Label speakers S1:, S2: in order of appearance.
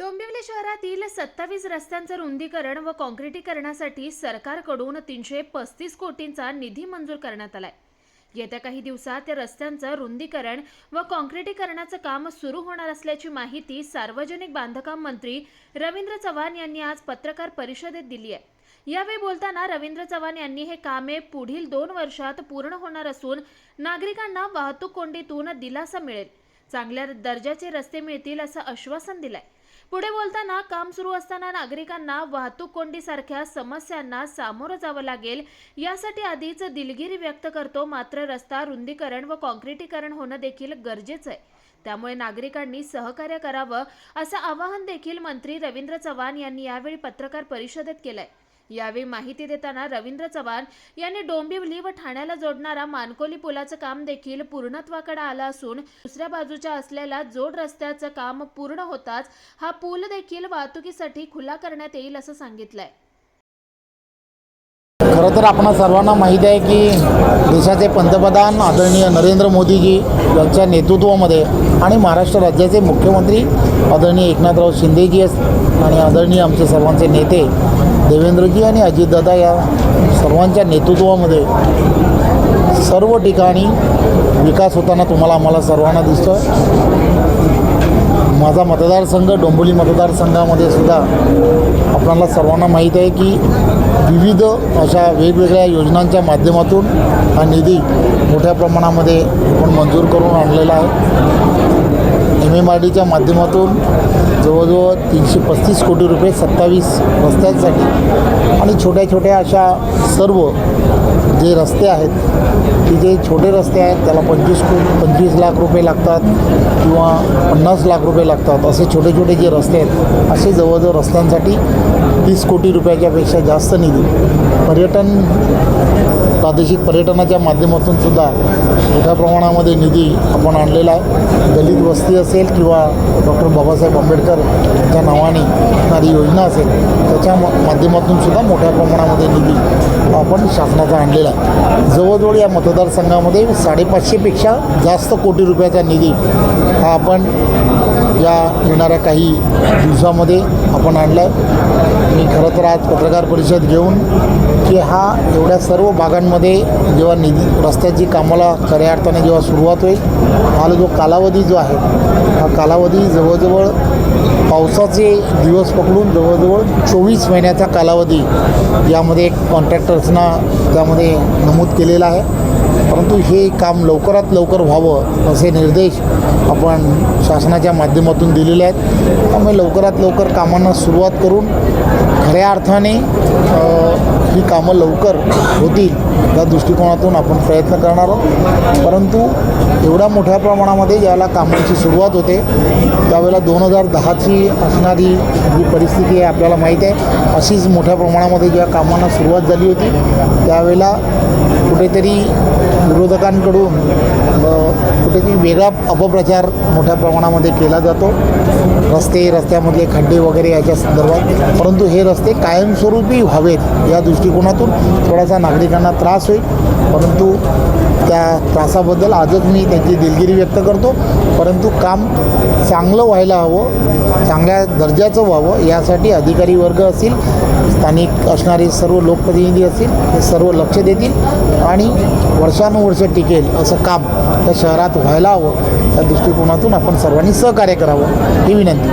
S1: डोंबिवली शहरातील सत्तावीस रस्त्यांचं रुंदीकरण व काँक्रिटीकरणासाठी सरकारकडून तीनशे पस्तीस कोटींचा निधी मंजूर करण्यात आलाय. येत्या काही दिवसात या रस्त्यांचं रुंदीकरण व काँक्रिटीकरणाचं काम सुरू होणार असल्याची माहिती सार्वजनिक बांधकाम मंत्री रवींद्र चव्हाण यांनी आज पत्रकार परिषदेत दिली आहे यावेळी बोलताना रवींद्र चव्हाण यांनी हे कामे पुढील दोन वर्षात पूर्ण होणार असून नागरिकांना वाहतूक कोंडीतून दिलासा मिळेल. चांगल्या दर्जाचे रस्ते मिळतील असं आश्वासन दिलंय. पुढे बोलताना काम सुरू असताना नागरिकांना वाहतूक कोंडीसारख्या समस्यांना सामोरं जावं लागेल. यासाठी आधीच दिलगिरी व्यक्त करतो मात्र रस्ता रुंदीकरण व काँक्रिटीकरण होणं देखील गरजेचं आहे. त्यामुळे नागरिकांनी सहकार्य करावं असं आवाहन देखील मंत्री रवींद्र चव्हाण यांनी यावेळी पत्रकार परिषदेत केलंय. यावेळी माहिती देताना रवींद्र चव्हाण यांनी डोंबिवली व ठाण्याला जोडणारा मानकोली पुलाचं काम देखील पूर्णत्वाकडे आलं असून दुसऱ्या बाजूच्या असलेल्या जोड रस्त्याचं काम पूर्ण होताच हा पूल देखील वाहतुकीसाठी खुला करण्यात येईल असं सांगितलंय.
S2: खरं तर आपणा सर्वांना माहीत आहे की देशाचे पंतप्रधान आदरणीय नरेंद्र मोदीजी यांच्या नेतृत्वामध्ये आणि महाराष्ट्र राज्याचे मुख्यमंत्री आदरणीय एकनाथराव शिंदेजी अस- आणि आदरणीय आमचे सर्वांचे नेते देवेंद्रजी आणि अजितदादा या सर्वांच्या नेतृत्वामध्ये सर्व ठिकाणी विकास होताना तुम्हाला आम्हाला सर्वांना दिसतो माझा मतदारसंघ डोंबिवली मतदारसंघामध्ये सुद्धा आपल्याला सर्वांना माहीत आहे की विविध अशा वेगवेगळ्या योजनांच्या माध्यमातून हा निधी मोठ्या प्रमाणामध्ये आपण मंजूर करून आणलेला आहे. एम एम आर डीच्या माध्यमातून जवळजवळ तीनशे पस्तीस कोटी रुपये सत्तावीस रस्त्यांसाठी आणि छोट्या छोट्या अशा सर्व जे रस्ते आहेत की जे छोटे रस्ते आहेत त्याला पंचवीस को पंचवीस लाख रुपये लागतात किंवा पन्नास लाख रुपये लागतात. असे छोटे छोटे जे रस्ते आहेत असे जवळजवळ रस्त्यांसाठी तीस कोटी रुपयाच्यापेक्षा जास्त निधी. पर्यटन प्रादेशिक पर्यटनाच्या माध्यमातून सुद्धा मोठ्या प्रमाणामध्ये निधी आपण आणलेला आहे. दलित वस्ती असेल किंवा डॉक्टर बाबासाहेब आंबेडकर यांच्या नावाने असणारी योजना असेल त्याच्या माध्यमातून सुद्धा मोठ्या प्रमाणामध्ये निधी आपण शासनाचा आणलेला आहे. जवळजवळ या मतदारसंघामध्ये साडेपाचशेपेक्षा जास्त कोटी रुपयाचा निधी हा आपण या येणाऱ्या काही दिवसामध्ये आपण आणला आहे मी खरं तर आज पत्रकार परिषद घेऊन की हा एवढ्या सर्व भागांमध्ये जेव्हा निधी रस्त्याची कामाला खऱ्या अर्थाने जेव्हा सुरुवात होईल हा जो कालावधी जो आहे हा कालावधी जवळजवळ पावसाचे दिवस पकडून जवळजवळ चोवीस महिन्याचा कालावधी यामध्ये एक कॉन्ट्रॅक्टर्सना त्यामध्ये नमूद केलेला आहे. परंतु हे काम लवकरात लवकर व्हावं असे निर्देश आपण शासनाच्या माध्यमातून दिलेले आहेत. त्यामुळे लवकरात लवकर कामांना सुरुवात करून खऱ्या अर्थाने ही कामं लवकर होतील या दृष्टिकोनातून आपण प्रयत्न करणार आहोत. परंतु एवढ्या मोठ्या प्रमाणामध्ये ज्यावेळेला कामांची सुरुवात होते. त्यावेळेला दोन हजार दहाची असणारी जी परिस्थिती आहे आपल्याला माहीत आहे. अशीच मोठ्या प्रमाणामध्ये ज्या कामांना सुरुवात झाली होती त्यावेळेला कुठेतरी विरोधकांकडून कुठेतरी वेगळा अपप्रचार मोठ्या प्रमाणामध्ये केला जातो. रस्ते रस्त्यामधले खड्डे वगैरे याच्या संदर्भात. परंतु हे रस्ते कायमस्वरूपी व्हावेत या दृष्टिकोनातून थोडासा नागरिकांना त्रास होईल. परंतु त्या त्रासाबद्दल आजच मी त्यांची दिलगिरी व्यक्त करतो. परंतु काम चांगलं व्हायला हवं चांगल्या दर्जाचं व्हावं यासाठी अधिकारी वर्ग असतील स्थानिक असणारे सर्व लोकप्रतिनिधी असतील हे सर्व लक्ष देतील आणि वर्षानुवर्ष टिकेल असं काम त्या शहरात व्हायला हवं. त्या दृष्टिकोनातून आपण सर्वांनी सहकार्य करावं ही विनंती.